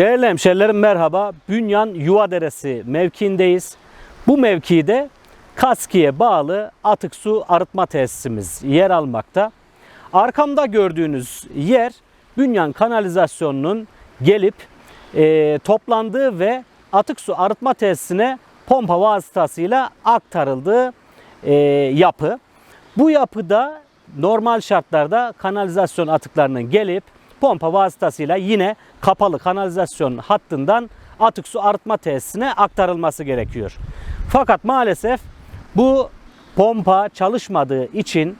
Değerli hemşerilerim merhaba. Bünyan Yuvaderesi mevkiindeyiz. Bu mevkide Kaski'ye bağlı atık su arıtma tesisimiz yer almakta. Arkamda gördüğünüz yer Bünyan kanalizasyonunun gelip e, toplandığı ve atık su arıtma tesisine pompa vasıtasıyla aktarıldığı e, yapı. Bu yapıda normal şartlarda kanalizasyon atıklarının gelip pompa vasıtasıyla yine kapalı kanalizasyon hattından atık su arıtma tesisine aktarılması gerekiyor. Fakat maalesef bu pompa çalışmadığı için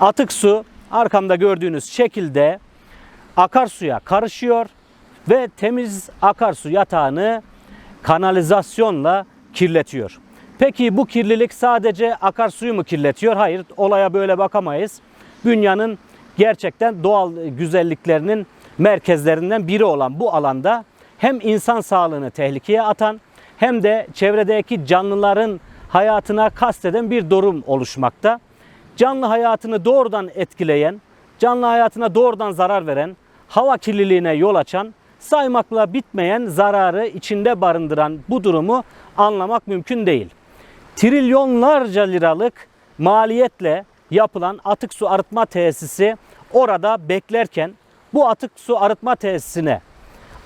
atık su arkamda gördüğünüz şekilde akarsuya karışıyor ve temiz akarsu yatağını kanalizasyonla kirletiyor. Peki bu kirlilik sadece akarsuyu mu kirletiyor? Hayır, olaya böyle bakamayız. Dünyanın gerçekten doğal güzelliklerinin merkezlerinden biri olan bu alanda hem insan sağlığını tehlikeye atan hem de çevredeki canlıların hayatına kasteden bir durum oluşmakta. Canlı hayatını doğrudan etkileyen, canlı hayatına doğrudan zarar veren, hava kirliliğine yol açan, saymakla bitmeyen zararı içinde barındıran bu durumu anlamak mümkün değil. Trilyonlarca liralık maliyetle yapılan atık su arıtma tesisi orada beklerken bu atık su arıtma tesisine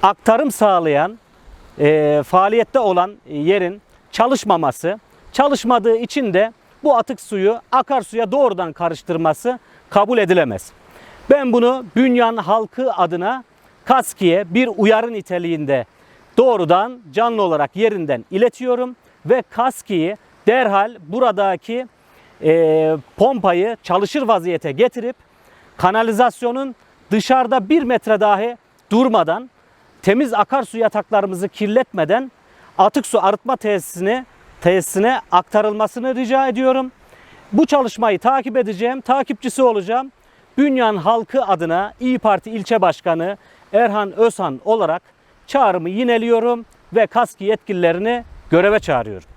aktarım sağlayan e, faaliyette olan yerin çalışmaması, çalışmadığı için de bu atık suyu akarsuya doğrudan karıştırması kabul edilemez. Ben bunu Bünyan halkı adına Kaski'ye bir uyarı niteliğinde doğrudan canlı olarak yerinden iletiyorum ve Kaski'yi derhal buradaki e, pompayı çalışır vaziyete getirip kanalizasyonun dışarıda bir metre dahi durmadan temiz akarsu yataklarımızı kirletmeden atık su arıtma tesisine tesisine aktarılmasını rica ediyorum. Bu çalışmayı takip edeceğim, takipçisi olacağım. Bünyan halkı adına İyi Parti ilçe başkanı Erhan Özhan olarak çağrımı yineliyorum ve KASKİ yetkililerini göreve çağırıyorum.